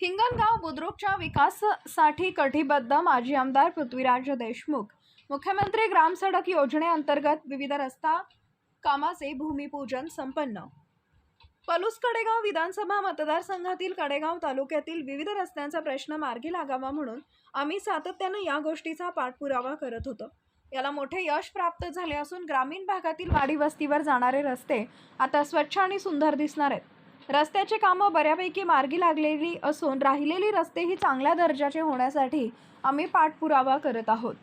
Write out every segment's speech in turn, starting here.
हिंगणगाव बुद्रुकच्या विकासासाठी कटिबद्ध माजी आमदार पृथ्वीराज देशमुख. मुख्यमंत्री ग्राम सडक योजनेअंतर्गत विविध रस्ता कामाचे भूमिपूजन संपन्न. पलूस कडेगाव विधानसभा मतदारसंघातील कडेगाव तालुक्यातील विविध रस्त्यांचा प्रश्न मार्गी लागावा म्हणून आम्ही सातत्यानं या गोष्टीचा पाठपुरावा करत होतो. याला मोठे यश प्राप्त झाले असून ग्रामीण भागातील वाडी वस्तीवर जाणारे रस्ते आता स्वच्छ आणि सुंदर दिसणार आहेत. रस्त्याचे कामं बऱ्यापैकी मार्गी लागलेली असून राहिलेली रस्तेही चांगल्या दर्जाचे होण्यासाठी आम्ही पाठपुरावा करत आहोत.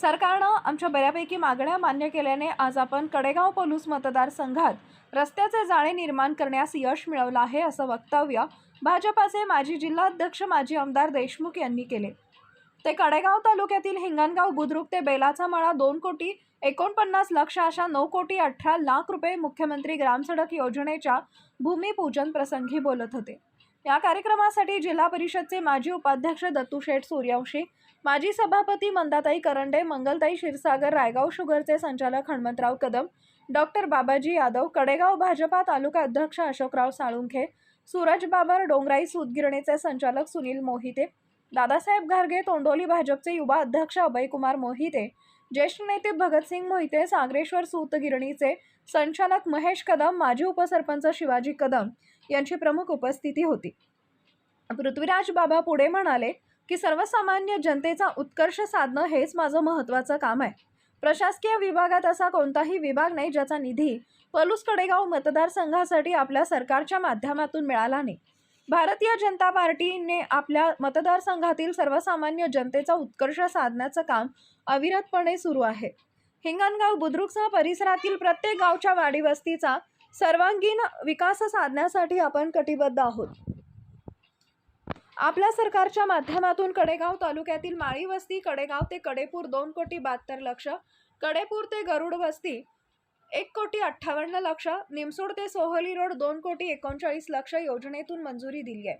सरकारनं आमच्या बऱ्यापैकी मागण्या मान्य केल्याने आज आपण कडेगाव पोलूस मतदारसंघात रस्त्याचे जाळे निर्माण करण्यास यश मिळवलं आहे असं वक्तव्य भाजपाचे माजी जिल्हाध्यक्ष माजी आमदार देशमुख यांनी केले. ते कडेगाव तालुक्यातील हिंगणगाव बुद्रुक ते बेलाचा मळा दोन कोटी एकोणपन्नास लक्ष अशा नऊ कोटी अठरा लाख रुपये मुख्यमंत्री ग्रामसडक योजनेच्या भूमिपूजन प्रसंगी बोलत होते. या कार्यक्रमासाठी जिल्हा परिषदचे माजी उपाध्यक्ष दत्तू शेठ सूर्यवंशी माजी सभापती मंदाताई करंडे मंगलताई क्षीरसागर रायगाव शुगरचे संचालक हनुमंतराव कदम डॉक्टर बाबाजी यादव कडेगाव भाजपा तालुका अध्यक्ष अशोकराव साळुंखे सूरज बाबर डोंगराई सूतगिरणीचे संचालक सुनील मोहिते दादासाहेब घारगे तोंडोली भाजपचे युवा अध्यक्ष अभयकुमार मोहिते ज्येष्ठ नेते भगतसिंग मोहिते सागरेश्वर सूतगिरणीचे संचालक महेश कदम माजी उपसरपंच शिवाजी कदम यांची प्रमुख उपस्थिती होती. पृथ्वीराज बाबा पुढे म्हणाले की सर्वसामान्य जनतेचा उत्कर्ष साधणं हेच माझं महत्त्वाचं काम आहे. प्रशासकीय विभागात असा कोणताही विभाग नाही ज्याचा निधी पलूस कडेगाव मतदारसंघासाठी आपल्या सरकारच्या माध्यमातून मिळाला नाही. भारतीय जनता पार्टीने आपल्या मतदारसंघातील सर्वसामान्य जनतेचा उत्कर्ष साधण्याचं काम अविरतपणे सुरू आहे. हिंगणगाव बुद्रुकसह परिसरातील प्रत्येक गावच्या वाडी वस्तीचा सर्वांगीण विकास साधण्यासाठी आपण कटिबद्ध आहोत. आपल्या सरकारच्या माध्यमातून कडेगाव तालुक्यातील माळी वस्ती कडेगाव ते कडेपूर दोन कोटी बहात्तर लक्ष कडेपूर ते गरुड वस्ती एक कोटी अठ्ठावन्न लक्ष निमसोड ते सोहली रोड दोन कोटी एकोणचाळीस लक्ष योजनेतून मंजुरी दिली आहे.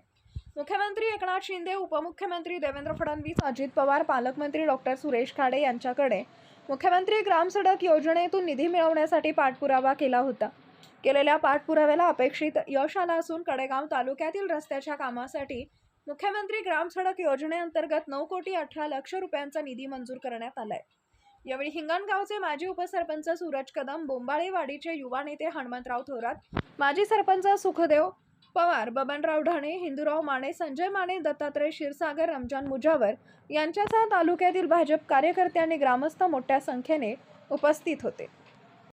मुख्यमंत्री एकनाथ शिंदे उपमुख्यमंत्री देवेंद्र फडणवीस अजित पवार पालकमंत्री डॉक्टर सुरेश खाडे यांच्याकडे मुख्यमंत्री ग्रामसडक योजनेतून निधी मिळवण्यासाठी पाठपुरावा केला होता. केलेल्या पाठपुराव्याला अपेक्षित यश आलं असून कडेगाव तालुक्यातील रस्त्याच्या कामासाठी मुख्यमंत्री ग्रामसडक योजनेअंतर्गत नऊ कोटी अठरा लक्ष रुपयांचा निधी मंजूर करण्यात आला आहे यावेळी हिंगणगावचे माजी उपसरपंच सूरज कदम बोंबाळेवाडीचे युवा नेते हनुमंतराव थोरात माजी सरपंच सुखदेव पवार बबनराव ढाणे हिंदूराव माने संजय माने दत्तात्रय क्षीरसागर रमजान मुजावर यांच्यासह तालुक्यातील भाजप कार्यकर्ते आणि ग्रामस्थ मोठ्या संख्येने उपस्थित होते.